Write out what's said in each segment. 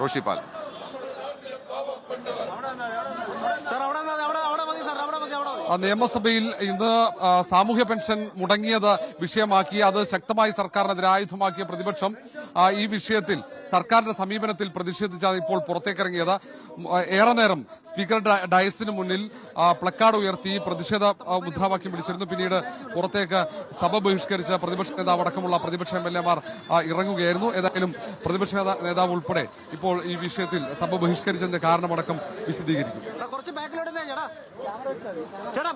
रोशीपाल നിയമസഭയിൽ ഇന്ന് സാമൂഹ്യ പെൻഷൻ മുടങ്ങിയത് വിഷയമാക്കി അത് ശക്തമായി സർക്കാരിനെതിരെ ആയുധമാക്കിയ പ്രതിപക്ഷം ഈ വിഷയത്തിൽ സർക്കാരിന്റെ സമീപനത്തിൽ പ്രതിഷേധിച്ചാണ് ഇപ്പോൾ പുറത്തേക്കിറങ്ങിയത്. ഏറെ നേരം സ്പീക്കർ ഡയസിന് മുന്നിൽ പ്ലക്കാർഡ് ഉയർത്തി പ്രതിഷേധ മുദ്രാവാക്യം വിളിച്ചിരുന്നു. പിന്നീട് പുറത്തേക്ക് സഭ ബഹിഷ്കരിച്ച പ്രതിപക്ഷ നേതാവ് അടക്കമുള്ള പ്രതിപക്ഷ എം എൽ എമാർ ഇറങ്ങുകയായിരുന്നു. ഏതായാലും പ്രതിപക്ഷ നേതാവ് ഉൾപ്പെടെ ഇപ്പോൾ ഈ വിഷയത്തിൽ സഭ ബഹിഷ്കരിച്ചതിന്റെ കാരണമടക്കം വിശദീകരിക്കും. ചേട്ടാ ചേട്ടാ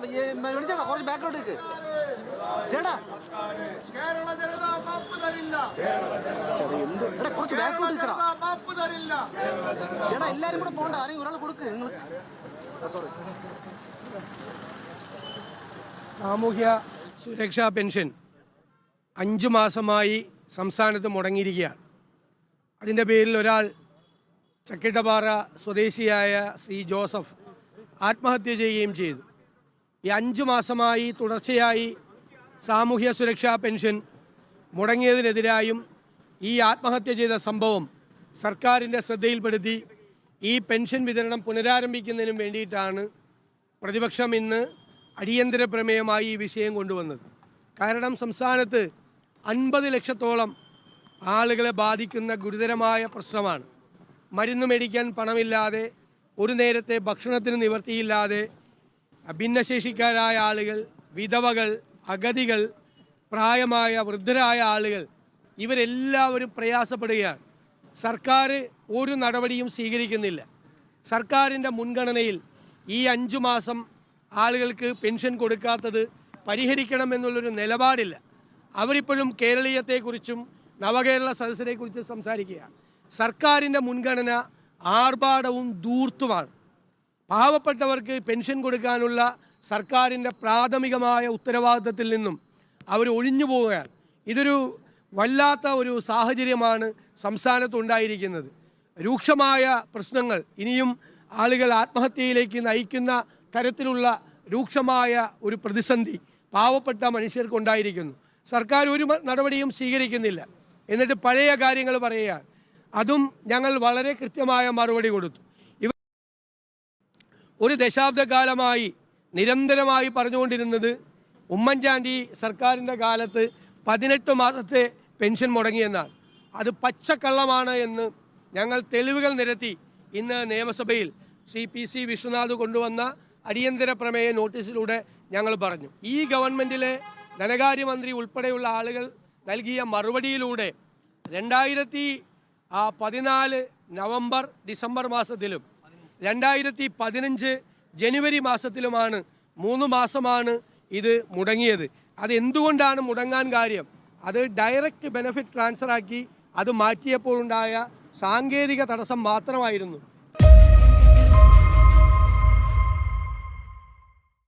കുറച്ച് ബാക്കിലോട്ട് നിൽക്ക് ചേട്ടാ. കേരള ജനത മാപ്പ് തരില്ല. എടാ കുറച്ച് ബാക്കിലോട്ട് നിൽക്കടാ മാപ്പ് തരില്ല. ചേട്ടാ എല്ലാരും കൂടെ പോകണ്ട ആരെങ്കിലും ഒരാൾ കൊടുക്ക്. നിങ്ങൾ സോറി സാമൂഹ്യ സുരക്ഷാ പെൻഷൻ അഞ്ചു മാസമായി സംസ്ഥാനത്ത് മുടങ്ങിയിരിക്കുകയാണ്. അതിന്റെ പേരിൽ ഒരാൾ ചക്കിട്ടപാറ സ്വദേശിയായ സി ജോസഫ് ആത്മഹത്യ ചെയ്യുകയും ചെയ്തു. ഈ അഞ്ചു മാസമായി തുടർച്ചയായി സാമൂഹ്യ സുരക്ഷാ പെൻഷൻ മുടങ്ങിയതിനെതിരായും ഈ ആത്മഹത്യ ചെയ്ത സംഭവം സർക്കാരിന്റെ ശ്രദ്ധയിൽപ്പെടുത്തി ഈ പെൻഷൻ വിതരണം പുനരാരംഭിക്കുന്നതിനും വേണ്ടിയിട്ടാണ് പ്രതിപക്ഷം ഇന്ന് അടിയന്തര പ്രമേയമായി ഈ വിഷയം കൊണ്ടുവന്നത്. കാരണം സംസ്ഥാനത്ത് അൻപത് ലക്ഷത്തോളം ആളുകളെ ബാധിക്കുന്ന ഗുരുതരമായ പ്രശ്നമാണ്. മരുന്ന് മേടിക്കാൻ പണമില്ലാതെ ഒരു നേരത്തെ ഭക്ഷണത്തിന് നിവർത്തിയില്ലാതെ ഭിന്നശേഷിക്കാരായ ആളുകൾ വിധവകൾ അഗതികൾ പ്രായമായ വൃദ്ധരായ ആളുകൾ ഇവരെല്ലാവരും പ്രയാസപ്പെടുകയാണ്. സർക്കാർ ഒരു നടപടിയും സ്വീകരിക്കുന്നില്ല. സർക്കാരിന്റെ മുൻഗണനയിൽ ഈ അഞ്ചു മാസം ആളുകൾക്ക് പെൻഷൻ കൊടുക്കാത്തത് പരിഹരിക്കണം എന്നുള്ളൊരു നിലപാടില്ല. അവരിപ്പോഴും കേരളീയത്തെക്കുറിച്ചും നവകേരള സദസ്സിനെക്കുറിച്ചും സംസാരിക്കുകയാണ്. സർക്കാരിന്റെ മുൻഗണന ആർഭാടവും ദൂർത്തുമാണ് പാവപ്പെട്ടവർക്ക് പെൻഷൻ കൊടുക്കാനുള്ള സർക്കാരിന്റെ പ്രാഥമികമായ ഉത്തരവാദിത്തത്തിൽ നിന്നും അവർ ഒഴിഞ്ഞു പോവുകയാണ്. ഇതൊരു വല്ലാത്ത ഒരു സാഹചര്യമാണ് സംസ്ഥാനത്ത് ഉണ്ടായിരിക്കുന്നത് രൂക്ഷമായ പ്രശ്നങ്ങൾ ഇനിയും ആളുകൾ ആത്മഹത്യയിലേക്ക് നയിക്കുന്ന തരത്തിലുള്ള രൂക്ഷമായ ഒരു പ്രതിസന്ധി പാവപ്പെട്ട മനുഷ്യർക്കുണ്ടായിരിക്കുന്നു സർക്കാർ ഒരു നടപടിയും സ്വീകരിക്കുന്നില്ല. എന്നിട്ട് പഴയ കാര്യങ്ങൾ പറയുക അതും ഞങ്ങൾ വളരെ കൃത്യമായ മറുപടി കൊടുത്തു. ഇവ ഒരു ദശാബ്ദകാലമായി നിരന്തരമായി പറഞ്ഞുകൊണ്ടിരുന്നത് ഉമ്മൻചാണ്ടി സർക്കാരിന്റെ കാലത്ത് പതിനെട്ട് മാസത്തെ പെൻഷൻ മുടങ്ങിയെന്നാണ്. അത് പച്ചക്കള്ളമാണ് എന്ന് ഞങ്ങൾ തെളിവുകൾ നിരത്തി ഇന്ന് നിയമസഭയിൽ സി പി സി വിശ്വനാഥ് കൊണ്ടുവന്ന അടിയന്തര പ്രമേയ നോട്ടീസിലൂടെ ഞങ്ങൾ പറഞ്ഞു. ഈ ഗവൺമെന്റിലെ ധനകാര്യമന്ത്രി ഉൾപ്പെടെയുള്ള ആളുകൾ നൽകിയ മറുപടിയിലൂടെ രണ്ടായിരത്തി ആ പതിനാല് നവംബർ ഡിസംബർ മാസത്തിലും രണ്ടായിരത്തി പതിനഞ്ച് ജനുവരി മാസത്തിലുമാണ് മൂന്ന് മാസമാണ് ഇത് മുടങ്ങിയത്. അത് എന്തുകൊണ്ടാണ് മുടങ്ങാൻ കാര്യം? അത് ഡയറക്റ്റ് ബെനഫിറ്റ് ട്രാൻസ്ഫർ ആക്കി അത് മാറ്റിയപ്പോഴുണ്ടായ സാങ്കേതിക തടസ്സം മാത്രമായിരുന്നു.